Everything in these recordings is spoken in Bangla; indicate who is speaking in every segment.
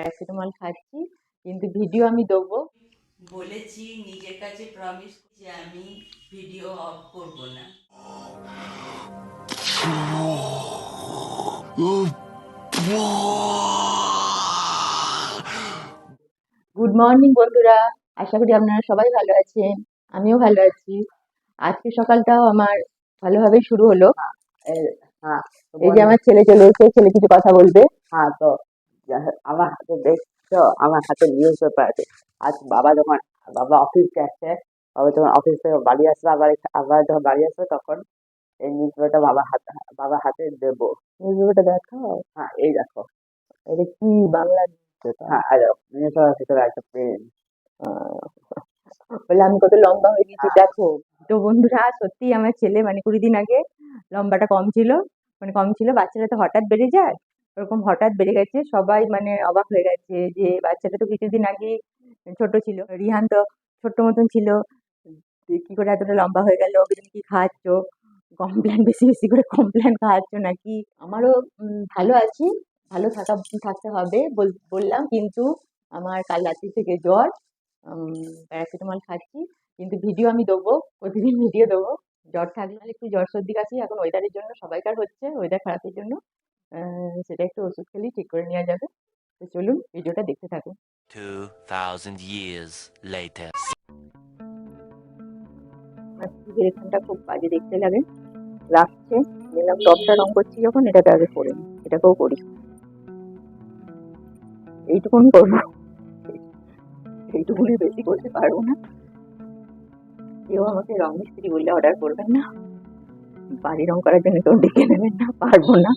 Speaker 1: প্যারাসিটামল খাচ্ছি কিন্তু ভিডিও আমি দেবো।
Speaker 2: বলেছি নিজের কাছে প্রমিস যে আমি ভিডিও অফ করব না।
Speaker 1: গুড মর্নিং বন্ধুরা। আশা করি আপনারা সবাই ভালো আছেন। আমিও ভালো আছি। আজকে সকালটাও আমার ভালোভাবেই শুরু হলো।
Speaker 3: এই- হ্যাঁ
Speaker 1: যে আমার ছেলে চলে এসে ছেলে কিছু কথা বলবে।
Speaker 3: হ্যাঁ তো আমার হাতে দেখছ আমার হাতে নিউজ পেপার আছে। আজ বাবা যখন বাবা অফিস গেছে বাবা যখন অফিস থেকে বাড়ি আসবে আবার আবার যখন বাড়ি আসবে তখন এই নিউজ পেপারটা বাবা হাতে বাবার হাতে দেবো।
Speaker 1: ভিডিওটা দেখো
Speaker 3: হ্যাঁ এই দেখো।
Speaker 1: এটা কি বাংলা newspaper?
Speaker 3: হ্যাঁ আর নিউজ পেপার ভিতরে একটা পেন
Speaker 1: বলে আমি কত লম্বা হয়ে গেছি দেখো। তো বন্ধুরা সত্যি আমার ছেলে মানে কুড়ি দিন আগে লম্বাটা কম ছিল মানে কম ছিল বাচ্চারা তো হঠাৎ বেড়ে যায়। ওরকম হঠাৎ বেড়ে গেছে, সবাই মানে অবাক হয়ে গেছে যে বাচ্চাটা তো কিছুদিন আগে ছোট ছিল। রিহান তো ছোট্ট মতন ছিল। কি করে এতটা লম্বা হয়ে গেল, ওকে তুমি কি খাওয়াচ্ছ? কমপ্লেন, বেশি বেশি করে কমপ্লেন খাওয়াচ্ছ নাকি? আমারও ভালো আছি, ভালো থাকা, থাকতে হবে বল- বললাম কিন্তু আমার কাল রাত্রি থেকে জ্বর প্যারাসিটামল খাচ্ছি, কিন্তু ভিডিও আমি দেবো, প্রতিদিন ভিডিও দেবো। জ্বর থাকলে একটু জ্বর সর্দি কাশি, এখন ওয়েদারের জন্য সবাইকার হচ্ছে ওয়েদার খারাপের জন্য। সেটা একটু ওষুধ খেলেই ঠিক করে নেওয়া যাবে। তো চলুন ভিডিওটা দেখতে থাকুন।
Speaker 4: 2000 years later.
Speaker 1: আমার এখানটা খুব বাজে দেখতে লাগে। লাগছে নিলাম টপটা রং করছি যখন এটাকে আগে করে নিই। এটাকেও করি এইটুকুনি করব। এইটুকুনি বেশি করতে পারব না। কেউ আমাকে রং মিস্ত্রি বললে অর্ডার করবেন না। বাড়ি রং করার জন্য কেউ ডেকে নেবেন না পারব না।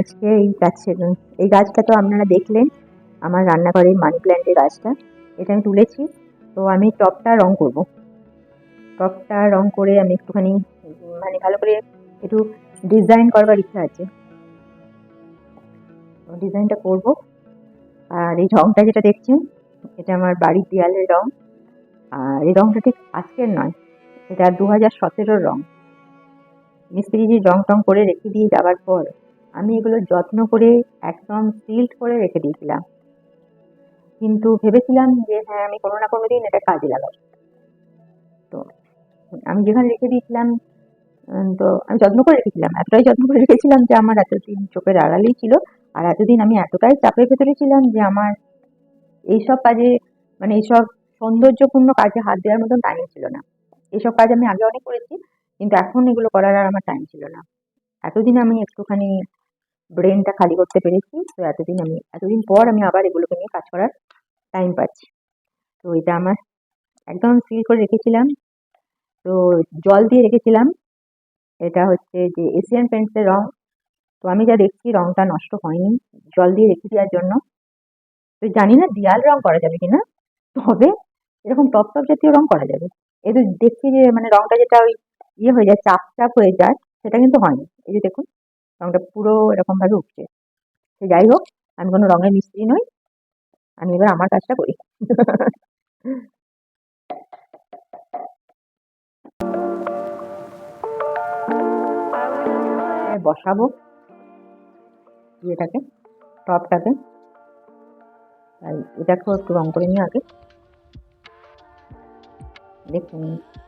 Speaker 1: আজকে এই গাছের এই গাছটা তো আপনারা দেখলেন, আমার রান্নাঘরের মানি প্ল্যান্টের গাছটা। এটা আমি তুলেছি, তো আমি টপটা রং করব। টপটা রং করে আমি একটুখানি মানে ভালো করে একটু ডিজাইন করবার ইচ্ছা আছে। ডিজাইনটা করব। আর এই রংটা যেটা দেখছেন, এটা আমার বাড়ির দেয়ালের রং। আর এই রংটা ঠিক আজকের নয়, এটা দু হাজার সতেরোর রং। মিস্ত্রি যে রং টং করে রেখে দিয়ে যাওয়ার পর আমি এগুলো যত্ন করে একদম সিল্ড করে রেখে দিয়েছিলাম। কিন্তু ভেবেছিলাম যে হ্যাঁ আমি কোনো না কোনো দিন এটা কাজে লাগাবো। তো আমি যেখানে রেখে দিয়েছিলাম তো আমি যত্ন করে রেখেছিলাম, এতটাই যত্ন করে রেখেছিলাম যে আমার এতদিন চোখের আড়ালেই ছিল, আর এতদিন আমি এতটাই চাপের ভেতরে ছিলাম যে আমার এইসব কাজে মানে এইসব সৌন্দর্যপূর্ণ কাজে হাত দেওয়ার মতন টাইম ছিল না। এইসব কাজ আমি আগে অনেক করেছি, কিন্তু এখন এগুলো করার আর আমার টাইম ছিল না। এতদিন আমি একটুখানি ব্রেনটা খালি করতে পেরেছি। তো এতদিন আমি, এতদিন পর আমি আবার এগুলোকে নিয়ে কাজ করার টাইম পাচ্ছি। তো এটা আমার একদম সিল করে রেখেছিলাম। তো জল দিয়ে রেখেছিলাম। এটা হচ্ছে যে এশিয়ান পেন্টসের রং। তো আমি যা দেখছি রংটা নষ্ট হয়নি। জল দিয়ে রেখে দেওয়ার জন্য। তো জানি না দেয়াল রং করা যাবে কিনা। তবে এরকম টপ টপ জাতীয় রং করা যাবে। এই দেখছি যে মানে রংটা যেটা ওই ইয়ে হয়ে যায়, চাপ চাপ হয়ে যায়, সেটা কিন্তু হয়নি। এই যে দেখুন। রংটা পুরো এরকম ভাবে উঠছে সে যাই হোক, আমি কোনো রঙের মিস্ত্রি নই। আমি এবার আমার কাজটা করি। বসাবো ইয়েটাকে, টপটাকে। তাই এটাকেও একটু রং করে নিই আগে। দেখুন,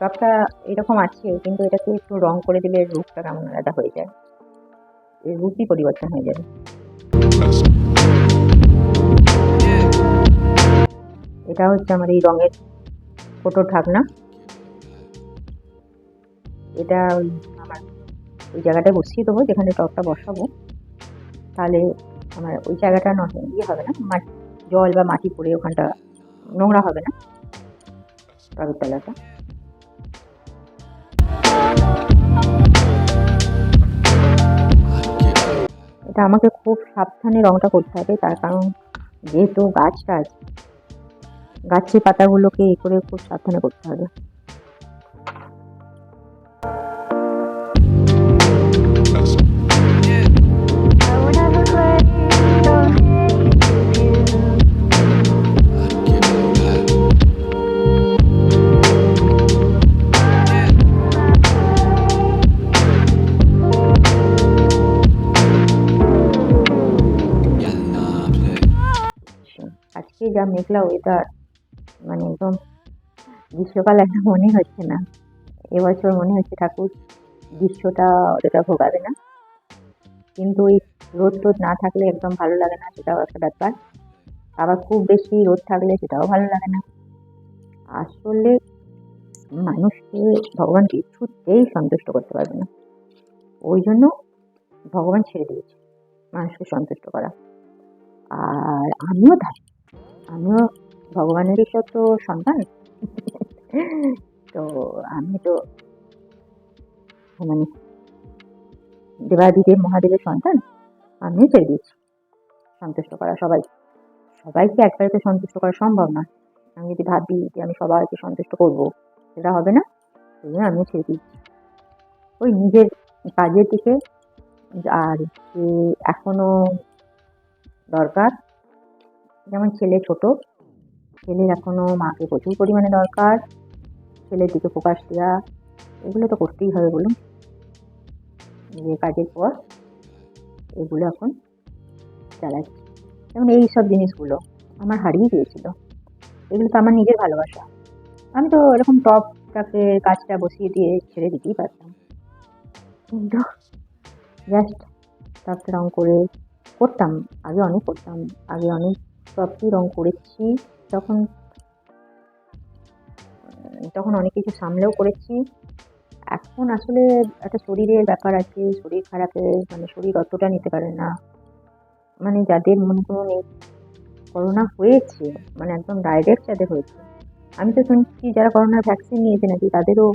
Speaker 1: টপটা এরকম আছে, কিন্তু এটাকে একটু রং করে দিলে রূপটা কেমন আলাদা হয়ে যায়। রূপই পরিবর্তন হয়ে যাবে। এটা হচ্ছে আমার এই রঙের ফোটো ঢাকনা। এটা ওই আমার ওই জায়গাটায় বসিয়ে দেবো, যেখানে টপটা বসাবো। তাহলে আমার ওই জায়গাটা নষ্ট ইয়ে হবে না মাটি জল বা মাটি পড়ে ওখানটা নোংরা হবে না। টবের তলাটা এটা আমাকে খুব সাবধানে রঙটা করতে হবে, তার কারণ যেহেতু গাছটা আছে, গাছের পাতাগুলোকে এ করে খুব সাবধানে করতে হবে। যা মেঘলা ওয়েদার মানে একদম গ্রীষ্মকাল একটা মনে হচ্ছে না। এবছর মনে হচ্ছে ঠাকুর গ্রীষ্মটা অতটা ভোগাবে না। কিন্তু ওই রোদ টোদ না থাকলে একদম ভালো লাগে না, সেটাও একটা ব্যাপার। আবার খুব বেশি রোদ থাকলে সেটাও ভালো লাগে না। আসলে মানুষকে ভগবান কিছুতেই সন্তুষ্ট করতে পারবে না। ওই জন্য ভগবান ছেড়ে দিয়েছে মানুষকে সন্তুষ্ট করা। আর আমিও তাই। আমিও ভগবানেরই সব তো সন্তান। তো আমি তো মানে দেবাদিদেব মহাদেবের সন্তান, আমিও ছেড়ে দিয়েছি। সন্তুষ্ট করা সবাই, সবাইকে একবারে তো সন্তুষ্ট করা সম্ভব না। আমি যদি ভাবি যে আমি সবাইকে সন্তুষ্ট করব, সেটা হবে না। সেই জন্য আমিও ছেড়ে দিয়েছি। ওই নিজের কাজের দিকে আর এখনও দরকার। যেমন ছেলে ছোট, ছেলের এখনও মাকে প্রচুর পরিমাণে দরকার। ছেলের দিকে ফোকাস দেওয়া এগুলো তো করতেই হবে বলুন। নিজের কাজের পর এগুলো এখন চালাচ্ছি। যেমন এই সব জিনিসগুলো আমার হারিয়ে গিয়েছিল। এগুলো তো আমার নিজের ভালোবাসা। আমি তো এরকম টপ টপটাকে কাজটা বসিয়ে দিয়ে ছেড়ে দিতেই পারতাম। কিন্তু জাস্ট টপটা রং করে করতাম, আগে অনেক করতাম, আগে অনেক টপই রং করেছি, তখন তখন অনেক কিছু সামলেও করেছি। এখন আসলে একটা শরীরের ব্যাপার আছে, শরীর খারাপে মানে শরীর অতটা নিতে পারে না। মানে যাদের মনে করুন এই করোনা হয়েছে মানে একদম ডাইরেক্ট যাদের হয়েছে। আমি তো শুনছি যারা করোনার ভ্যাকসিন নিয়েছে নাকি, তাদেরও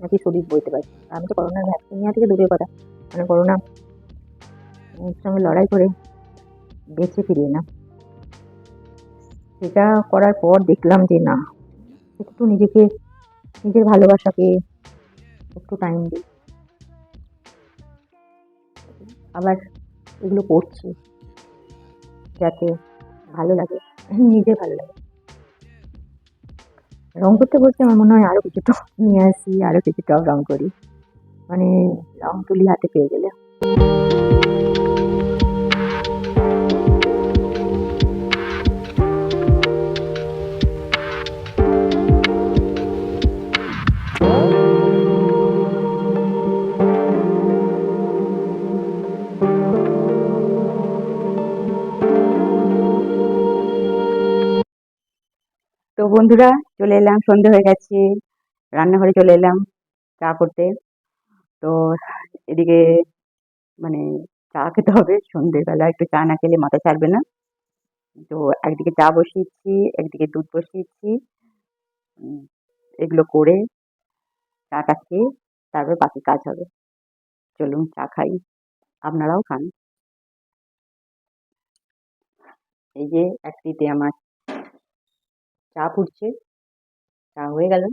Speaker 1: নাকি শরীর বইতে পারছে। আমি তো করোনার ভ্যাকসিন নেওয়া থেকে দূরের কথা। মানে করোনা সঙ্গে লড়াই করে বেঁচে ফিরিয়ে না সেটা করার পর দেখলাম যে না, একটু নিজেকে, নিজের ভালোবাসাকে একটু টাইম দিই। আবার এগুলো করছি, যাতে ভালো লাগে, নিজে ভালো লাগে। রং করতে করতে আমার মনে হয় আরও কিছু টপ নিয়ে আসি আরও কিছু টপ রং করি। মানে রং তুলি হাতে পেয়ে গেলে। বন্ধুরা, চলে এলাম, সন্ধে হয়ে গেছে, রান্নাঘরে চলে এলাম, চা করতে। তো এদিকে মানে চা খেতে হবে, সন্ধেবেলা একটু চা না খেলে মাথা ছাড়বে না। তো একদিকে চা বসিয়েছি, একদিকে দুধ বসিয়েছি এগুলো করে চাটা খেয়ে তারপর বাকি কাজ হবে। চলুন চা খাই, আপনারাও খান। এই যে একটিতে আমার চা ফুটছে চা হয়ে গেল।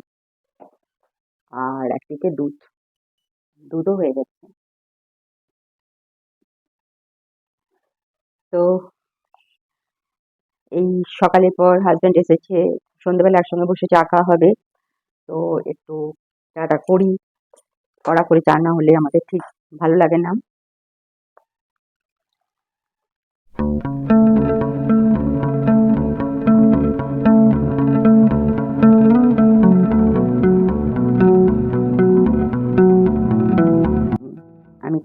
Speaker 1: আর একদিকে দুধ, দুধও হয়ে যাচ্ছে তো এই সকালের পর হাজব্যান্ড এসেছে সন্ধ্যেবেলা একসঙ্গে বসে চা খাওয়া হবে। তো একটু চাটা করি, কড়া করে চা না হলে আমাদের ঠিক ভালো লাগে না।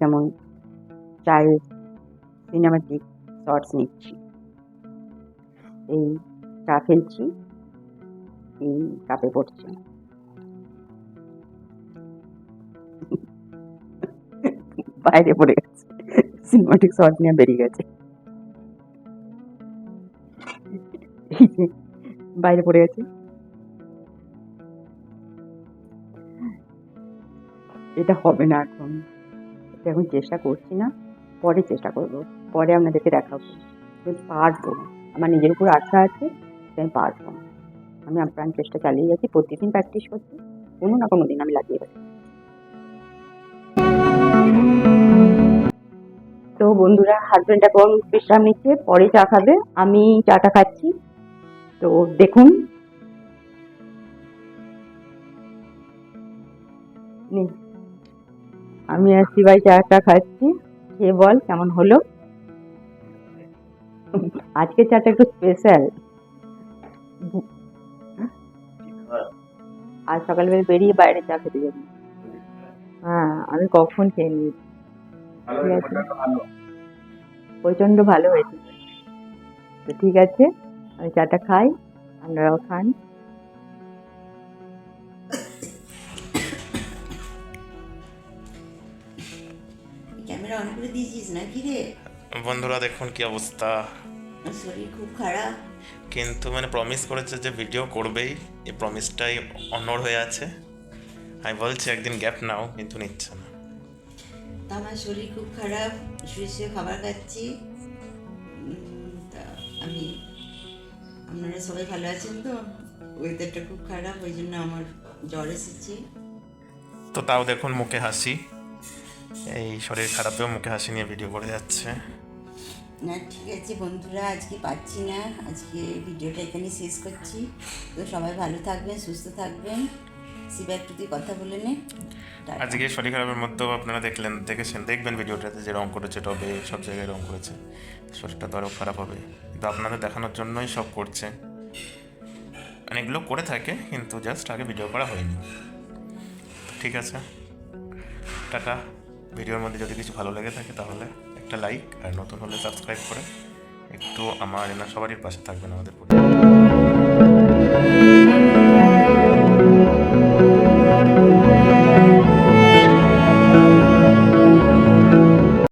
Speaker 1: যেমন চায়ের সিনেমাটিক শর্টস নিচ্ছি। এই চা ফেলছি, এই কাপে পড়ছে। বাইরে পড়ে গেছে। সিনেমাটিক শর্ট নিয়ে বেরিয়ে গেছে। বাইরে পড়ে গেছে। এটা হবে না এখন। এখন চেষ্টা করছি না পরে চেষ্টা করব পরে আপনাদেরকে দেখাবো। আমি পারব আমার নিজের উপর আশা আছে আমি পারব আমি আপ্রাণ চেষ্টা চালিয়ে যাচ্ছি প্রতিদিন প্র্যাকটিস করছি কোনো না কোনো দিন আমি লাগিয়ে রাখি তো বন্ধুরা হাজব্যান্ড এখন বিশ্রাম নিচ্ছে পরে চা খাবে আমি চাটা খাচ্ছি। তো দেখুন। নে, আমি আর শিবাই চাটা খাচ্ছি। খেয়ে বল কেমন হলো? আজকে চাটা একটু স্পেশাল আজ সকালবেলা বেরিয়ে বাইরে চা খেতে যাবি। হ্যাঁ আমি কখন খেয়ে নিই ঠিক আছে। প্রচণ্ড ভালো হয়েছে। ঠিক আছে, আমি চাটা খাই, আপনারাও খান।
Speaker 2: ক্যামেরা অন করে দিয়েছিস নাকি রে?
Speaker 5: বন্ধুরা দেখুন কি অবস্থা।
Speaker 2: শরীর খুব খারাপ।
Speaker 5: কিন্তু মানে প্রমিস করেছে যে ভিডিও করবেই। এই প্রমিসটাই অনর হয়ে আছে। আমি বলছি একদিন গ্যাপ নাও কিন্তু নিচ্ছে না।
Speaker 2: আমার শরীর খুব খারাপ শুয়ে শুয়ে খাবার খাচ্ছি। তা আমি আপনারা সবাই ভালো আছেন তো? ওয়েদারটা খুব খারাপ ওই জন্য আমার জ্বর এসেছে।
Speaker 5: তো তাও দেখুন মুখে হাসি। এই শরীর খারাপেও মুখে হাসি নিয়ে ভিডিও করে যাচ্ছে।
Speaker 2: না ঠিক আছে বন্ধুরা আজকে পাচ্ছি না। আজকে ভিডিওটা এখানে শেষ করছি। তো সবাই ভালো থাকবেন সুস্থ থাকবেন। শিবা একটু তুই কথা বলে নে।
Speaker 5: আজকে শরীর খারাপের মধ্যেও আপনারা দেখলেন দেখেছেন দেখবেন ভিডিওটাতে যে রং করেছে টবে সব জায়গায় রং করেছে। শরীরটা তো আরও খারাপ হবে। কিন্তু আপনাদের দেখানোর জন্যই সব করছে। মানে এগুলো করে থাকে কিন্তু জাস্ট আগে ভিডিও করা হয়নি। ঠিক আছে? টাটা। ভিডিওর মধ্যে যদি কিছু ভালো লেগে থাকে তাহলে একটা লাইক আর নতুন হলে সাবস্ক্রাইব করে একটু আমার এনার সবারই পাশে থাকবেন আমাদের পরিবার।